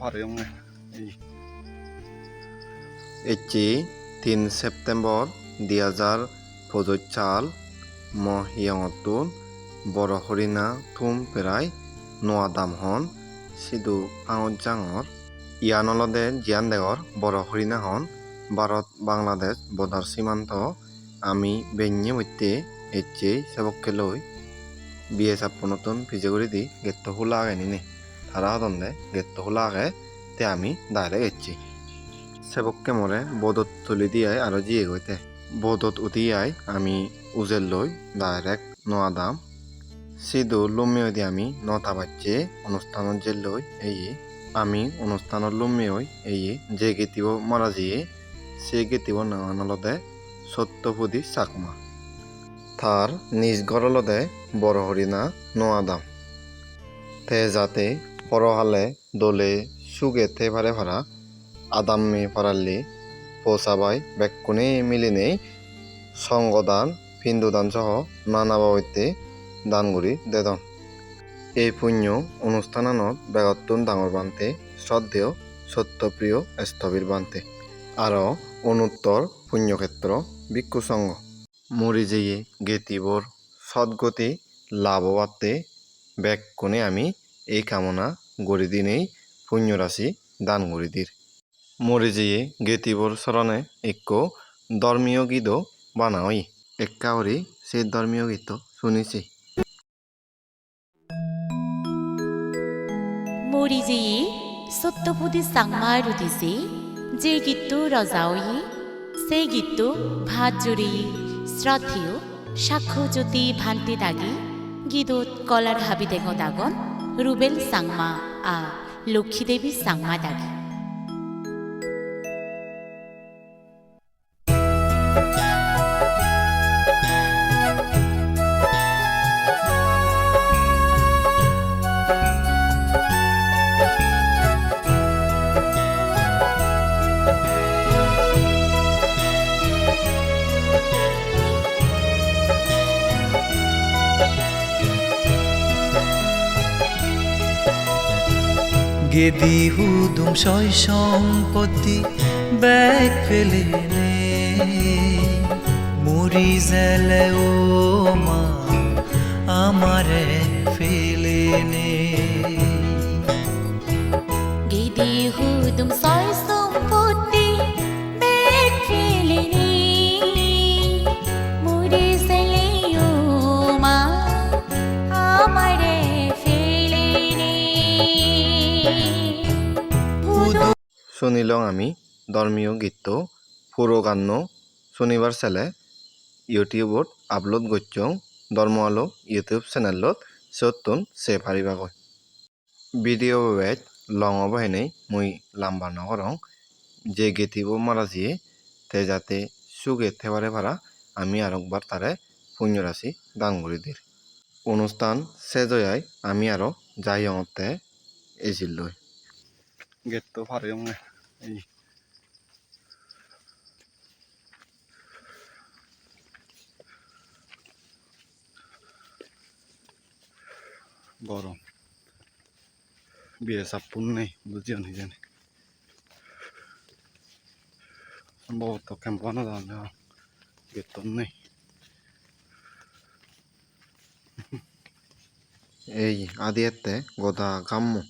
fareyonge এই এটি তিন সেপ্টেম্বৰ দুই হাজাৰ পঁচিছ চাল মহিয়ঙতুন বৰ হৰিণা থুম পেৰাই নোৱা দাম হন সিদু পাঁচ জাঙৰ ইয়ান জিয়ান দেগৰ বৰ হৰিণা হন ভাৰত বাংলাদেশ বৰ্ডাৰ সীমান্ত, আমি বেঞ্ঞে মধ্যে এচে, সেবককে লৈ বিয়ে চাপ্পু নতুন পিজে কৰি দি গেটটো খোলা আগে নিনে গেটটো খোলা আগে তে আমি ডাইরেক্ট এচি সেবককে মরে বোধত তুলি দিয়াই আৰু জিয়ে গৈতে বোধত উঠিয়াই আমি উজেল লৈ ডাইরেক্ট নোয়া দাম। সিধু লুম্মি দি আমি নটা বাচ্চে অনুষ্ঠানত যে লৈ এই আমি অনুষ্ঠানত লুম্মি হৈ এই যে গেতিব মরা জিয়ে, সে গেতিব নাঙানলদে সত্য ফুদি চাকমা। তার নিজ ঘরলদে বড় হরিণা নোয়া দাম। তে যাতে দলে সুগে তে পারে ভাড়া আদাম্মে পারাল্লি পোসাবাই বেকুনে মিলিনে সঙ্গদান পিণ্ডদান সহ নানা বাবৈতে দানগুৰি দেদন এই পুণ্য অনুষ্ঠানত বেগত্তুন ডাঙৰ বান্তে, শ্ৰদ্ধেয়, সত্যপ্ৰিয়, স্থবিৰ বান্তে। আৰু অনুত্তৰ পুণ্যক্ষেত্ৰ, ভিক্ষু সংঘ। মৰিজেয়ে গেতিবৰ সদ্গতি লাভবাতে বেকুনে আমি এই কামনা গরিদিনেই পুণ্যরাশি দান মরে যেয়ে গেতিবর শরণে এক ধর্মীয় গীত বানাওই একাউরি সেই ধর্মীয় গীত শুনেছি। মরিজিয়ে সত্যপতি সাংমার উদিছে যে গীত রজাওই সেই গীত ভাত জুড়ি শ্রদ্ধেয় সাক্ষ্য জ্যোতি ভান্তি দাগি গীত কলার হাবি দেগ দাগন রুবেল সাংমা আ লক্ষ্মী দেৱী সাংমা দাগি গেদি হুদুম সয় সম্পত্তি ব্যাগ ফেলে নে। মুড়ি জেলে ও মা, আমারে ফেলে নে। গীতি হুদুম শুনিলং আমি, ধর্মীয় গীত পুরো গান্য শনিবার চেলে ইউটিউবত আপলোড করছং ধর্ম আলো ইউটিউব চেনেলত সত্তন সে পারিবাগৈ ভিডিও ওয়েট লং অবহেনেই মুই লাম্বা নগরং যে গেতিব জিয়ে তে যাতে সুগে থেবারে ভাড়া আমি আরেকবার তারে পুণ্যরাশি দান করে দির অনুষ্ঠান সেজয়াই আমি আরও যাই অঙতে এজিল লই getto fareyonge এই গরম। বিয়ে সাপ্পুন নেই, বুঝিও নি জানি। সম্ভবত ক্যাম্পানো দাম বেতন নেই। এই আদিয়াতে গদা গাম্মু